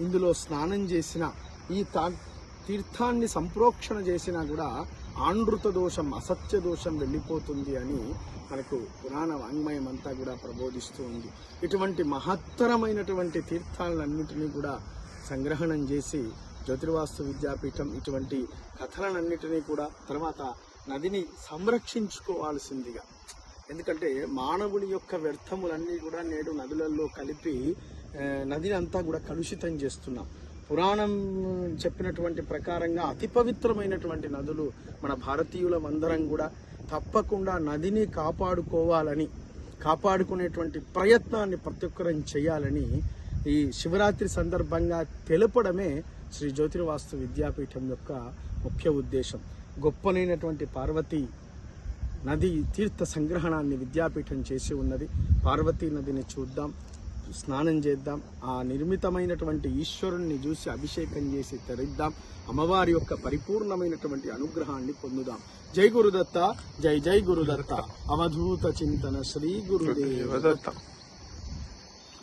ఇందులో స్నానం చేసిన ఈ తా తీర్థాన్ని సంప్రోక్షణ చేసినా కూడా ఆండృత దోషం అసత్య దోషం వెళ్ళిపోతుంది అని మనకు పురాణ వాంగ్మయం అంతా కూడా ప్రబోధిస్తూ ఉంది. ఇటువంటి మహత్తరమైనటువంటి తీర్థాలన్నింటినీ కూడా సంగ్రహణం చేసి జ్యోతిర్వాస్తు విద్యాపీఠం ఇటువంటి కథలన్నింటినీ కూడా తర్వాత నదిని సంరక్షించుకోవాల్సిందిగా ఎందుకంటే మానవుని యొక్క వ్యర్థములన్నీ కూడా నేడు నదులలో కలిపి నదిని అంతా కూడా కలుషితం చేస్తున్నాం. పురాణం చెప్పినటువంటి ప్రకారంగా అతి పవిత్రమైనటువంటి నదులు మన భారతీయులమందరం కూడా తప్పకుండా నదిని కాపాడుకోవాలని కాపాడుకునేటువంటి ప్రయత్నాన్ని ప్రతి ఒక్కరం చేయాలని ఈ శివరాత్రి సందర్భంగా తెలపడమే శ్రీ జ్యోతిర్వాస్తు విద్యాపీఠం యొక్క ముఖ్య ఉద్దేశం. గొప్పనైనటువంటి పార్వతీ నది తీర్థ సంగ్రహణాన్ని విద్యాపీఠం చేసి ఉన్నది. పార్వతీ నదిని చూద్దాం స్నానం చేద్దాం ఆ నిర్మితమైనటువంటి ఈశ్వరుణ్ణి చూసి అభిషేకం చేసి తరిద్దాం అమ్మవారి యొక్క పరిపూర్ణమైనటువంటి అనుగ్రహాన్ని పొందుదాం. జై గురుదత్త జై జై గురుదత్త. అవధూత చింతన శ్రీ గురుదేవ దత్త.